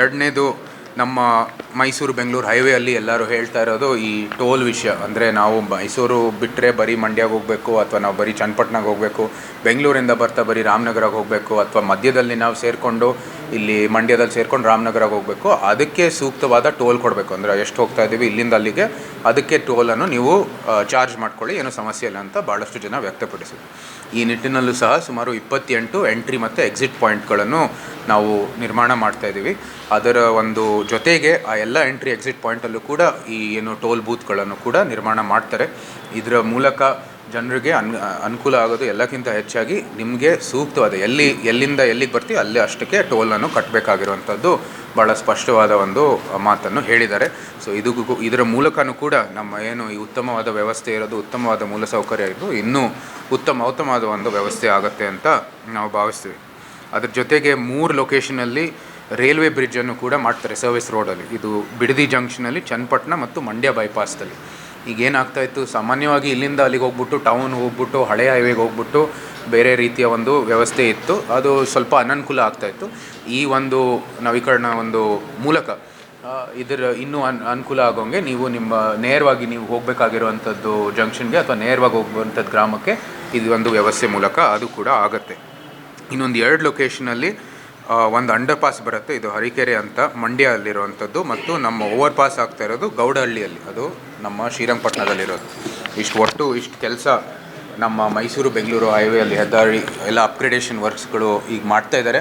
ಎರಡನೇದು ನಮ್ಮ ಮೈಸೂರು ಬೆಂಗಳೂರು ಹೈವೇಯಲ್ಲಿ ಎಲ್ಲರೂ ಹೇಳ್ತಾ ಇರೋದು ಈ ಟೋಲ್ ವಿಷಯ. ಅಂದರೆ ನಾವು ಮೈಸೂರು ಬಿಟ್ಟರೆ ಬರೀ ಮಂಡ್ಯಗೆ ಹೋಗಬೇಕು ಅಥವಾ ನಾವು ಬರೀ ಚನ್ನಪಟ್ಟಣಕ್ಕೆ ಹೋಗಬೇಕು, ಬೆಂಗಳೂರಿಂದ ಬರ್ತಾ ಬರೀ ರಾಮನಗರಕ್ಕೆ ಹೋಗಬೇಕು ಅಥವಾ ಮಧ್ಯದಲ್ಲಿ ನಾವು ಸೇರಿಕೊಂಡು ಇಲ್ಲಿ ಮಂಡ್ಯದಲ್ಲಿ ಸೇರ್ಕೊಂಡು ರಾಮನಗರಕ್ಕೆ ಹೋಗಬೇಕು. ಅದಕ್ಕೆ ಸೂಕ್ತವಾದ ಟೋಲ್ ಕೊಡಬೇಕು. ಅಂದರೆ ಎಷ್ಟು ಹೋಗ್ತಾ ಇದ್ದೀವಿ ಇಲ್ಲಿಂದ ಅಲ್ಲಿಗೆ ಅದಕ್ಕೆ ಟೋಲನ್ನು ನೀವು ಚಾರ್ಜ್ ಮಾಡ್ಕೊಳ್ಳಿ. ಏನೂ ಸಮಸ್ಯೆ ಇಲ್ಲ ಅಂತ ಭಾಳಷ್ಟು ಜನ ವ್ಯಕ್ತಪಡಿಸಿದ್ರು. ಈ ನಿಟ್ಟಿನಲ್ಲೂ ಸಹ ಸುಮಾರು ಇಪ್ಪತ್ತೆಂಟು ಎಂಟ್ರಿ ಮತ್ತು ಎಕ್ಸಿಟ್ ಪಾಯಿಂಟ್ಗಳನ್ನು ನಾವು ನಿರ್ಮಾಣ ಮಾಡ್ತಾ ಇದ್ದೀವಿ ಅದರ ಒಂದು ಜೊತೆಗೆ ಆ ಎಲ್ಲ ಎಂಟ್ರಿ ಎಕ್ಸಿಟ್ ಪಾಯಿಂಟಲ್ಲೂ ಕೂಡ ಈ ಏನು ಟೋಲ್ ಬೂತ್ಗಳನ್ನು ಕೂಡ ನಿರ್ಮಾಣ ಮಾಡ್ತಾರೆ. ಇದರ ಮೂಲಕ ಜನರಿಗೆ ಅನ್ ಅನುಕೂಲ ಆಗೋದು ಎಲ್ಲಕ್ಕಿಂತ ಹೆಚ್ಚಾಗಿ ನಿಮಗೆ ಸೂಕ್ತವಾದ, ಎಲ್ಲಿ, ಎಲ್ಲಿಂದ ಎಲ್ಲಿಗೆ ಬರ್ತೀವಿ ಅಲ್ಲೇ ಅಷ್ಟಕ್ಕೆ ಟೋಲನ್ನು ಕಟ್ಟಬೇಕಾಗಿರುವಂಥದ್ದು ಭಾಳ ಸ್ಪಷ್ಟವಾದ ಒಂದು ಮಾತನ್ನು ಹೇಳಿದ್ದಾರೆ. ಸೊ ಇದು ಇದರ ಮೂಲಕನೂ ಕೂಡ ನಮ್ಮ ಏನು ಈ ಉತ್ತಮವಾದ ವ್ಯವಸ್ಥೆ ಇರೋದು, ಉತ್ತಮವಾದ ಮೂಲಸೌಕರ್ಯ ಇರೋದು ಇನ್ನೂ ಉತ್ತಮ, ಉತ್ತಮವಾದ ಒಂದು ವ್ಯವಸ್ಥೆ ಆಗುತ್ತೆ ಅಂತ ನಾವು ಭಾವಿಸ್ತೀವಿ. ಅದ್ರ ಜೊತೆಗೆ ಮೂರು ಲೊಕೇಶನಲ್ಲಿ ರೈಲ್ವೆ ಬ್ರಿಡ್ಜನ್ನು ಕೂಡ ಮಾಡ್ತಾರೆ ಸರ್ವಿಸ್ ರೋಡಲ್ಲಿ. ಇದು ಬಿಡದಿ ಜಂಕ್ಷನಲ್ಲಿ ಚನ್ನಪಟ್ಟಣ ಮತ್ತು ಮಂಡ್ಯ ಬೈಪಾಸ್ದಲ್ಲಿ ಈಗ ಏನಾಗ್ತಾ ಇತ್ತು? ಸಾಮಾನ್ಯವಾಗಿ ಇಲ್ಲಿಂದ ಅಲ್ಲಿಗೆ ಹೋಗ್ಬಿಟ್ಟು ಟೌನ್ ಹೋಗ್ಬಿಟ್ಟು ಹಳೆ ಹೈವೇಗೆ ಹೋಗ್ಬಿಟ್ಟು ಬೇರೆ ರೀತಿಯ ಒಂದು ವ್ಯವಸ್ಥೆ ಇತ್ತು. ಅದು ಸ್ವಲ್ಪ ಅನನುಕೂಲ ಆಗ್ತಾಯಿತ್ತು ಈ ಒಂದು ನವೀಕರಣ ಒಂದು ಮೂಲಕ ಇದರ ಇನ್ನೂ ಅನ್, ಅನುಕೂಲ ಆಗೋಂಗೆ ನೀವು ನಿಮ್ಮ, ನೇರವಾಗಿ ನೀವು ಹೋಗಬೇಕಾಗಿರುವಂಥದ್ದು ಜಂಕ್ಷನ್ಗೆ ಅಥವಾ ನೇರವಾಗಿ ಹೋಗುವಂಥದ್ದು ಗ್ರಾಮಕ್ಕೆ ಇದು ಒಂದು ವ್ಯವಸ್ಥೆ ಮೂಲಕ ಅದು ಕೂಡ ಆಗುತ್ತೆ. ಇನ್ನೊಂದು ಎರಡು ಲೊಕೇಶನಲ್ಲಿ ಒಂದು ಅಂಡರ್ ಪಾಸ್ ಬರುತ್ತೆ. ಇದು ಹರಿಕೆರೆ ಅಂತ ಮಂಡ್ಯ ಅಲ್ಲಿರುವಂಥದ್ದು ಮತ್ತು ನಮ್ಮ ಓವರ್ ಪಾಸ್ ಆಗ್ತಾ ಇರೋದು ಗೌಡಹಳ್ಳಿಯಲ್ಲಿ. ಅದು ನಮ್ಮ ಶ್ರೀರಂಗಪಟ್ಟಣದಲ್ಲಿರೋದು. ಇಷ್ಟು ಒಟ್ಟು ಇಷ್ಟು ಕೆಲಸ ನಮ್ಮ ಮೈಸೂರು, ಬೆಂಗಳೂರು ಹೈವೇಯಲ್ಲಿ ಹೆದ್ದಾರಿ ಎಲ್ಲ ಅಪ್ಗ್ರೇಡೇಷನ್ ವರ್ಕ್ಸ್ಗಳು ಈಗ ಮಾಡ್ತಾ ಇದ್ದಾರೆ.